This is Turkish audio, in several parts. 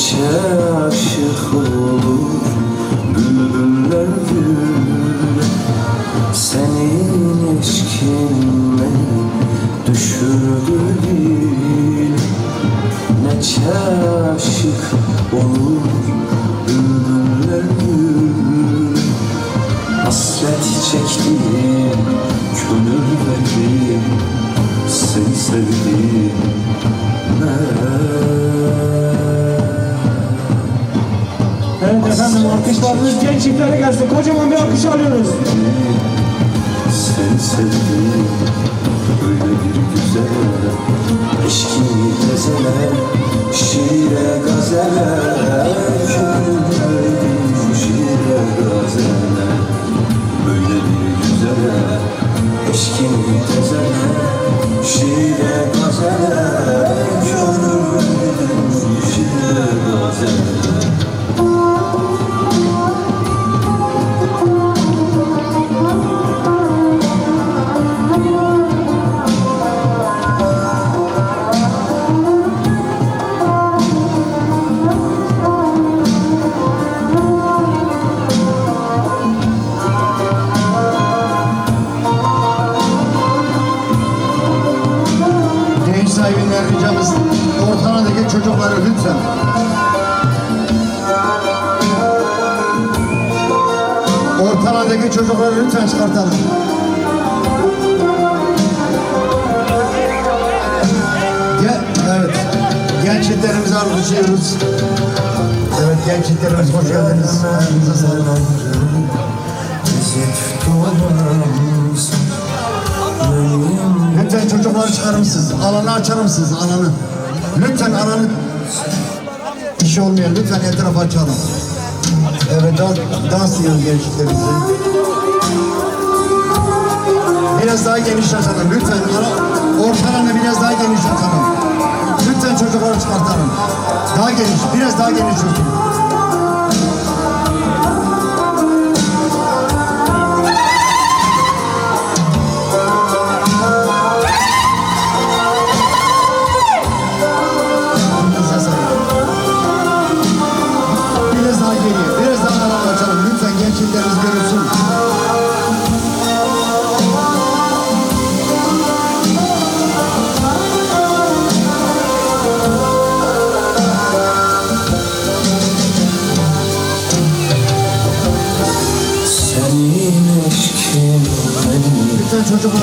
çiçeğe aşık olur Bülbüller gül Senin eşkin beni düşürdü dil. Ne aşık olur Bülbüller gül Hasret çektiğim gönül verdim alkışlarınız genç çiftlere gelsin. Kocaman bir alkış alıyoruz. Seni sevdim Öyle bir güzel Eşkini tezeler Şiire gazeler Eşkini tezeler Çocukları lütfen çıkartalım. Evet. Gençliklerimizi alkışlıyoruz. Evet gençliklerimiz hoş geldiniz. Ayağınıza sağlık. Lütfen çocukları çıkarır mısınız? Alanı açar mısınız? Alanı. Lütfen alanı işi olmayan lütfen etrafı açalım. Evet dans, dans ediyoruz gençliklerimizi. Biraz daha geniş açalım lütfen. Ara, ortalarını biraz daha geniş açalım. Lütfen çocukları çıkartalım. Daha geniş, biraz daha geniş olsun.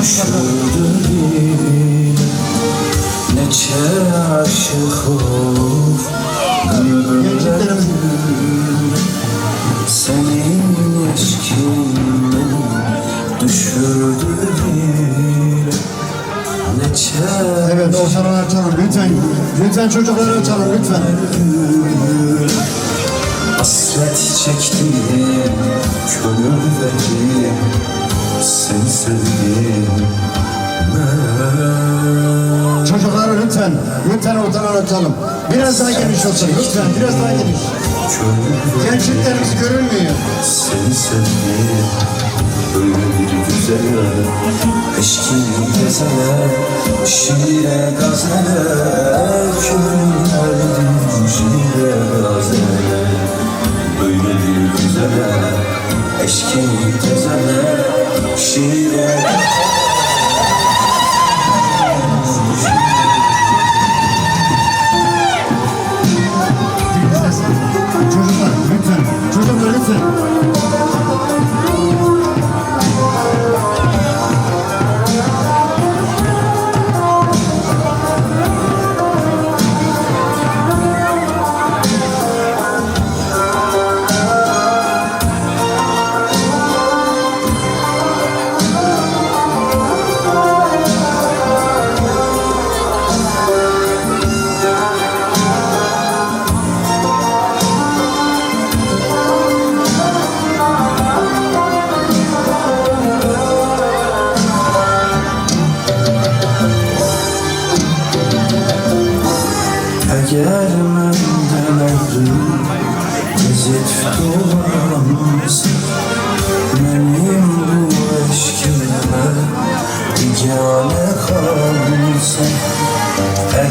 Çıkartalım. Öldüreyim Neçe aşık ol Senin beni düşürdü dile Neçe Evet ortaları açalım lütfen. Lütfen çocukları açalım lütfen. hasret çektim Gönül verdim Seni sevdim ben Çocukları lütfen. Lütfen ortaları açalım. Biraz daha geniş olsun lütfen. Biraz daha geniş. Gençliklerimiz görülmüyor. Seni sevdim Böyle bir güzel Eşkin gezeler Şiire gazeler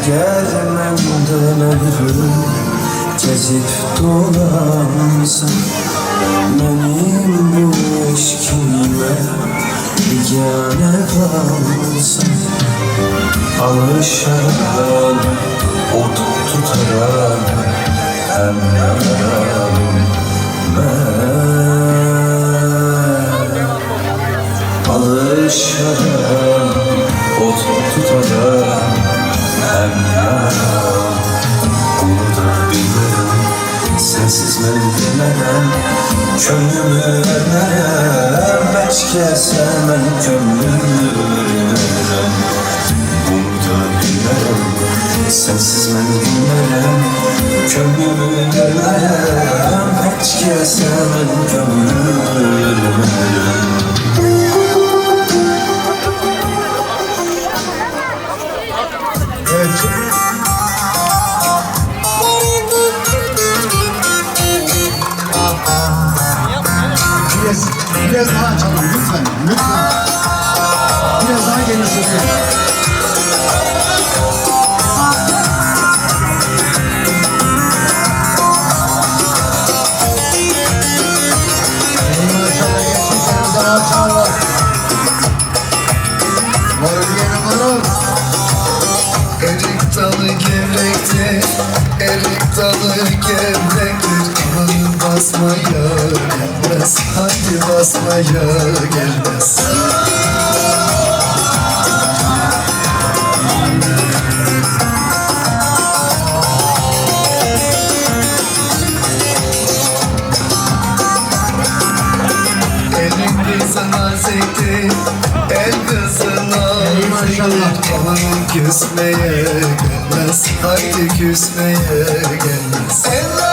Menden ayrı gezip dolansa Benim bu eşkime bigane kalsa Alışarak ot tutarak hem ben. Alışarım, ot tutarım Bunu da bilirim Sensiz ben bilmem Könlümü vermem Beçke sevmem Könlümü vermem. Bunu da bilmem Sensiz ben bilmem Könlümü vermem Beçke sevmem Könlümü vermem varız. Erik dalı gevrektir, erik dalı gevrektir Amanın basmaya gelmez, hadi basmaya gelmez Ey maşallah. Amanın küsmeye gelmez, hadi küsmeye gelmez Eller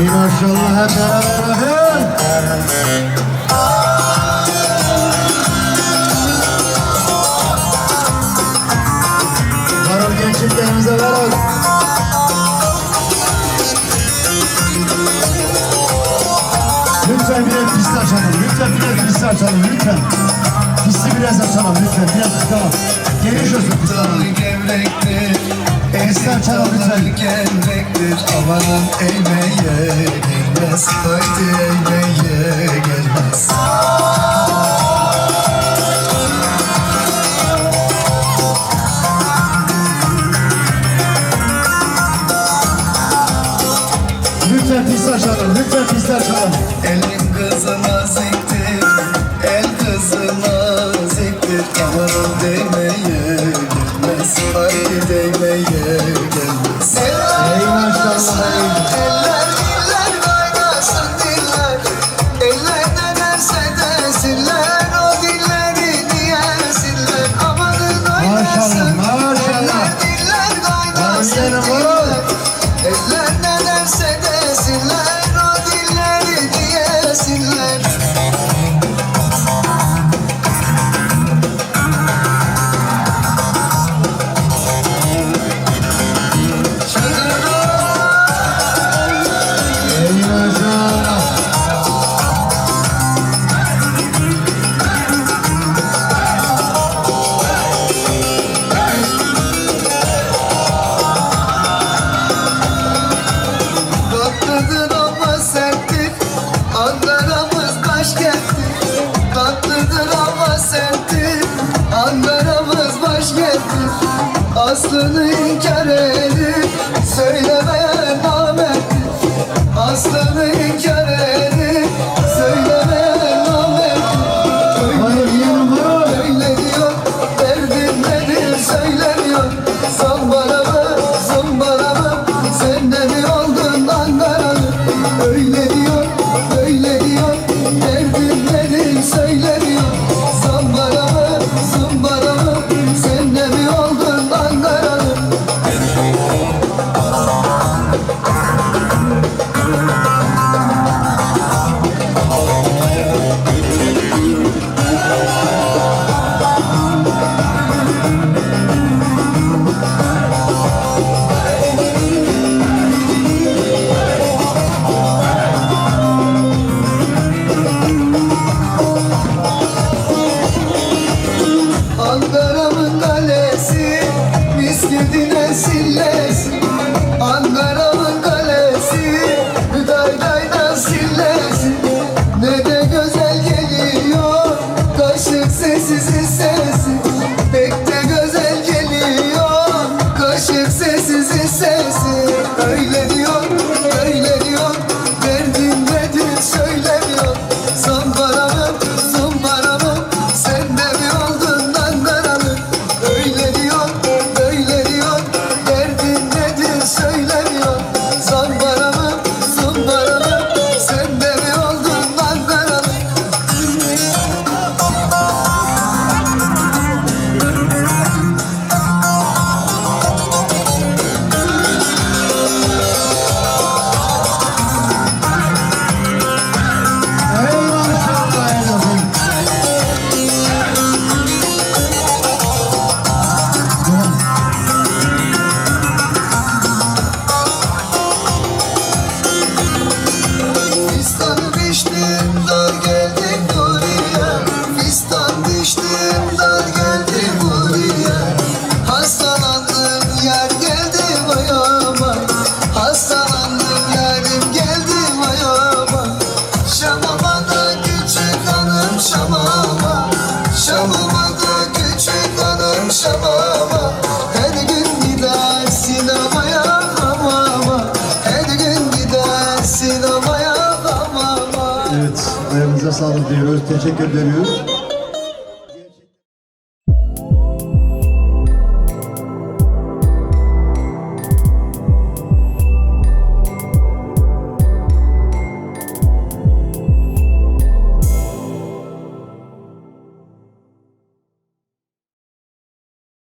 Ey maşallah hep beraber bakın. Varol gençliklerimize varol. Lütfen biraz pist açalım. Lütfen biraz pist açalım. Lütfen. Pisti biraz açalım. Lütfen biraz tamam. Geniş olsun pist Dalı çalalım dalı lütfen. gevrektir Amanın eğmeye gelmez, haydi eğmeye gelmez Lütfen pist açalım. Lütfen pist açalım. Elin kızına ziktir, Let them sağlık diyoruz. Teşekkür ediyoruz.